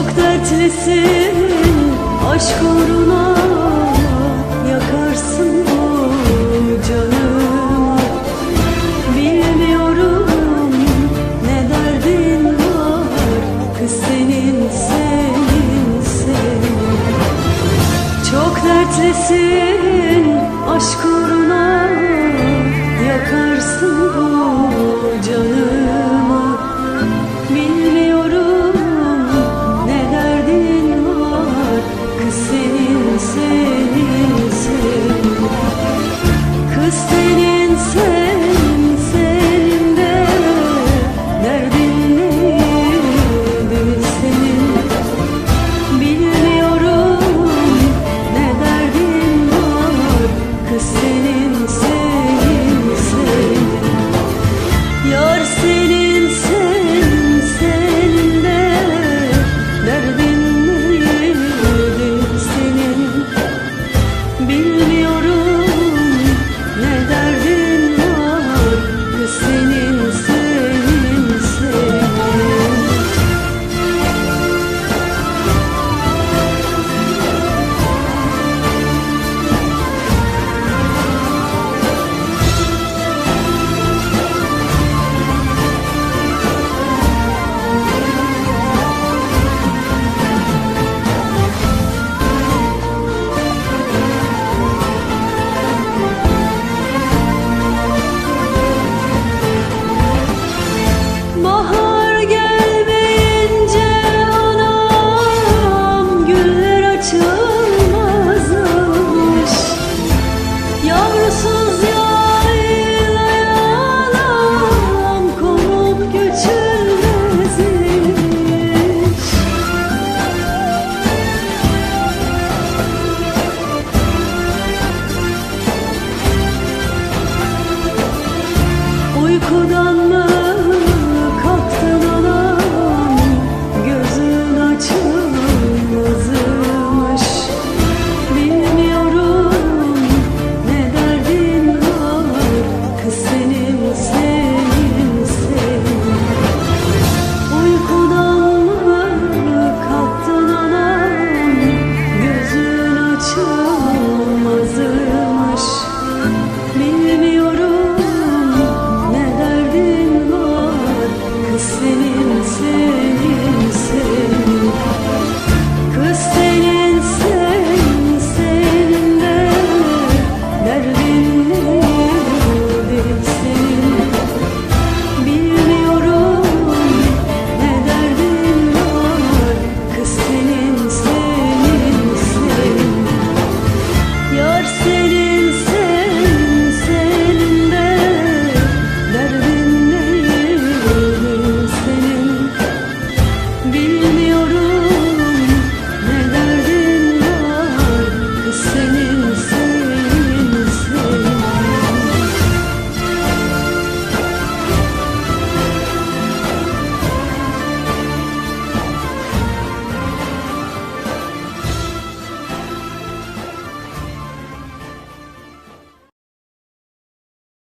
Çok dertlisin aşk uğruna Yakarsın bu canımı Bilmiyorum ne derdin var Kız senin senin senin. Çok dertlisin aşk uğruna Yakarsın bu 不多。